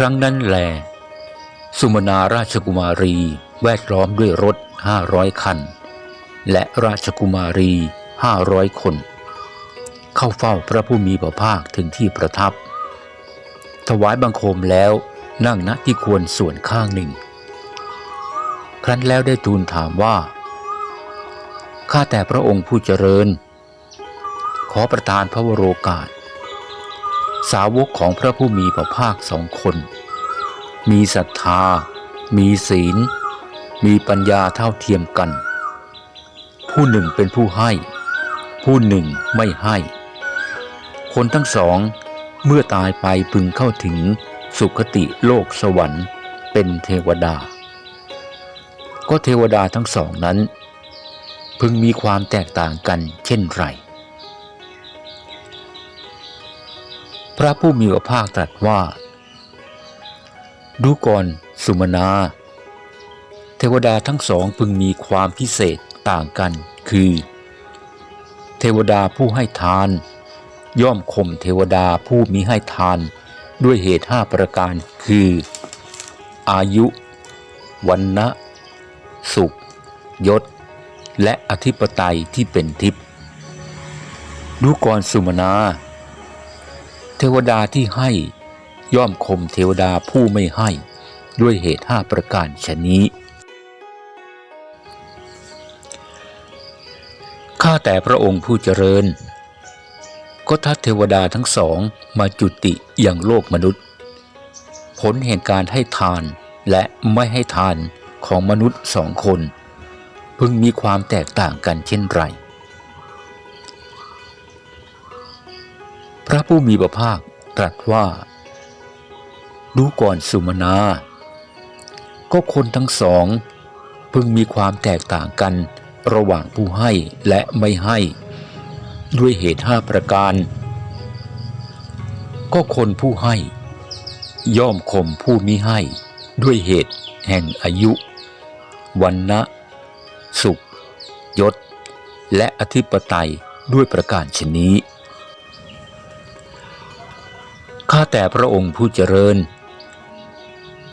ครั้งนั้นแล สุมนาราชกุมารีแวดล้อมด้วยรถห้าร้อยคัน และราชกุมารีห้าร้อยคน เข้าเฝ้าพระผู้มีพระภาคถึงที่ประทับ ถวายบังคมแล้วนั่งณที่ควรส่วนข้างหนึ่ง ครั้นแล้วได้ทูลถามว่า ข้าแต่พระองค์ผู้เจริญ ขอประทานพระวโรกาส สาวกของพระผู้มีพระภาคสองคน มีศรัทธา มีศีล มีปัญญาเท่าเทียมกัน ผู้หนึ่งเป็นผู้ให้ ผู้หนึ่งไม่ให้ คนทั้งสองเมื่อตายไปพึงเข้าถึงสุคติโลกสวรรค์ เป็นเทวดา ก็เทวดาทั้งสองนั้น พึงมีความแตกต่างกันเช่นไร พระผู้มีพระภาคตรัสว่า ดูก่อนสุมนาเทวดาทั้งสองพึงมีความพิเศษต่างกัน คือ เทวดาผู้ให้ทาน ย่อมข่มเทวดาผู้มิให้ทานด้วยเหตุห้าประการคือ อายุ วันนะสุข ยศ และอธิปไตยที่เป็นทิพย์ดูก่อนสุมนา เทวดาที่ให้ย่อมข่มเทวดาผู้ไม่ให้ด้วยเหตุห้าประการชนนี้ ข้าแต่พระองค์ผู้เจริญ ก็ทัดเทวดาทั้งสองมาจุติอย่างโลกมนุษย์ ผลแห่งการให้ทานและไม่ให้ทานของมนุษย์สองคน พึงมีความแตกต่างกันเช่นไร พระผู้มีพระภาคตรัสว่า ดูก่อนสุมนา ก็คนทั้งสอง พึงมีความแตกต่างกันระหว่างผู้ให้และไม่ให้ ด้วยเหตุห้าประการ ก็คนผู้ให้ ย่อมข่มผู้มิให้ ด้วยเหตุแห่งอายุ วันนะสุข ยศ และอธิปไตยด้วยประการชนี้ ข้าแต่พระองค์ผู้เจริญ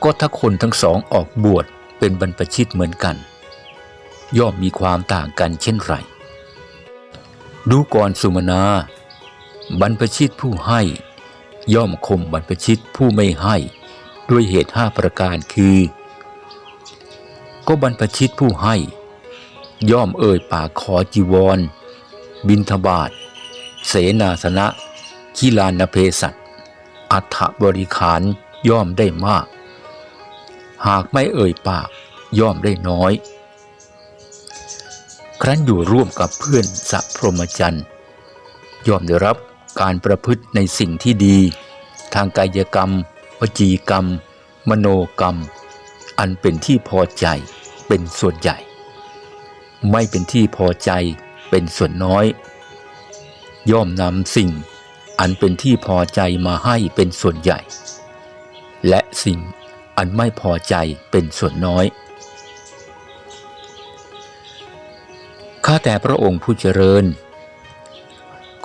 ก็ถ้าคนทั้งสองออกบวชเป็นบรรพชิตเหมือนกัน ย่อมมีความต่างกันเช่นไร ดูก่อนสุมนา บรรพชิตผู้ให้ ย่อมข่มบรรพชิตผู้ไม่ให้ ด้วยเหตุห้าประการคือ ก็บรรพชิตผู้ให้ ย่อมเอ่ยปากขอจีวร บินทบาทเสนาสนะคิลานเพสัต อัฐบริขารย่อมได้มาก หากไม่เอ่ยปากย่อมได้น้อย ครั้นอยู่ร่วมกับเพื่อนสัพรมจรรย์ย่อมได้รับการประพฤติในสิ่งที่ดี ทางกายกรรม วจีกรรม มโนกรรม อันเป็นที่พอใจเป็นส่วนใหญ่ ไม่เป็นที่พอใจเป็นส่วนน้อย ย่อมนำสิ่ง อันเป็นที่พอใจมาให้เป็นส่วนใหญ่ และสิ่งอันไม่พอใจเป็นส่วนน้อย ข้าแต่พระองค์ผู้เจริญ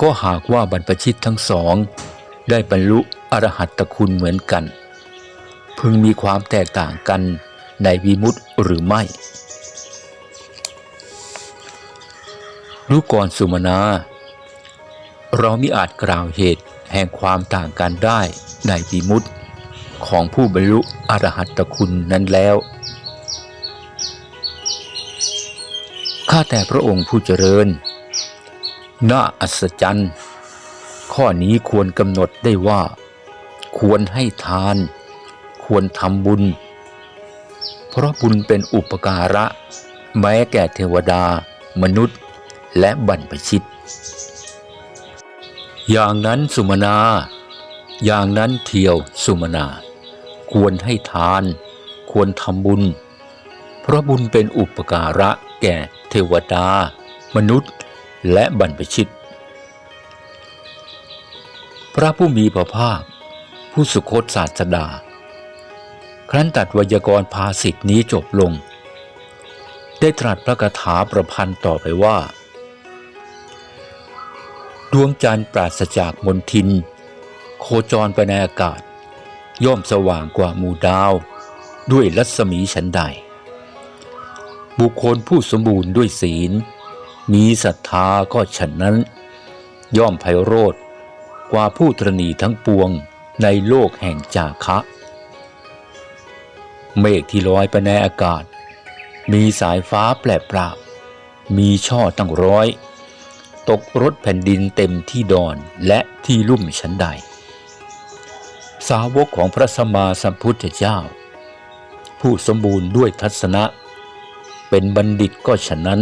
ก็หากว่าบรรพชิตทั้งสอง ได้บรรลุอรหัตตคุณเหมือนกัน พึงมีความแตกต่างกันในวิมุตติหรือไม่รู้ก่อนสุมนา เรามิอาจกล่าวเหตุแห่งความต่างกันได้ในวิมุตของผู้บรรลุอรหัตตคุณนั้นแล้ว ข้าแต่พระองค์ผู้เจริญ น่าอัศจรรย์ ข้อนี้ควรกำหนดได้ว่า ควรให้ทาน ควรทำบุญ เพราะบุญเป็นอุปการะ แม้แก่เทวดา มนุษย์ และบรรพชิต อย่างนั้นสุมนา อย่างนั้นเทียวสุมนา ควรให้ทาน ควรทำบุญ เพราะบุญเป็นอุปการะแก่เทวดา มนุษย์และบรรพชิต พระผู้มีพระภาค ผู้สุคตศาสดา ครั้นตัดวยากรภาสิทธินี้จบลง ได้ตรัสพระคาถาประพันธ์ต่อไปว่า ดวงจันทร์ปราศจากมนทิน โคจรไปในอากาศ ย่อมสว่างกว่าหมู่ดาว ด้วยรัศมีฉันใด บุคคลผู้สมบูรณ์ด้วยศีล มีศรัทธาก็ฉันนั้น ย่อมไพโรธกว่าผู้ตรณีทั้งปวงในโลกแห่งจาคะ เมฆที่ลอยไปในอากาศ มีสายฟ้าแปลปราบมีช่อตั้งร้อย ตกรถแผ่นดินเต็มที่ดอนและที่ลุ่มชั้นใด สาวกของพระสัมมาสัมพุทธเจ้า ผู้สมบูรณ์ด้วยทัศนะ เป็นบัณฑิตก็ฉะนั้น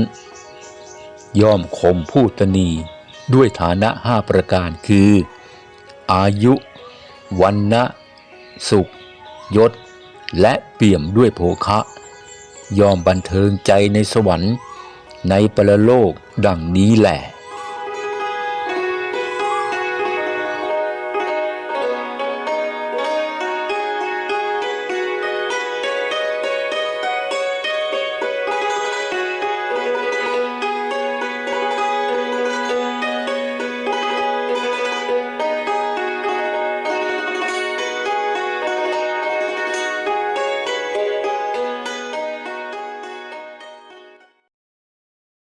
ย่อมข่มผู้ตนีด้วยฐานะห้าประการคือ อายุ วันนะสุข ยศ และเปี่ยมด้วยโภคะ ย่อมบันเทิงใจในสวรรค์ในปรโลกดังนี้แหละ